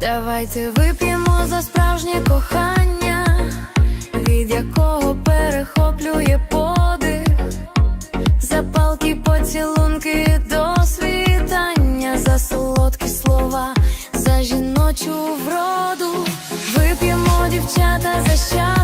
Давайте вип'ємо за справжнє кохання, від якого перехоплює подих, запалки, поцілунки до світання, за солодкі слова, за жіночу вроду. Вип'ємо, дівчата, за щастя.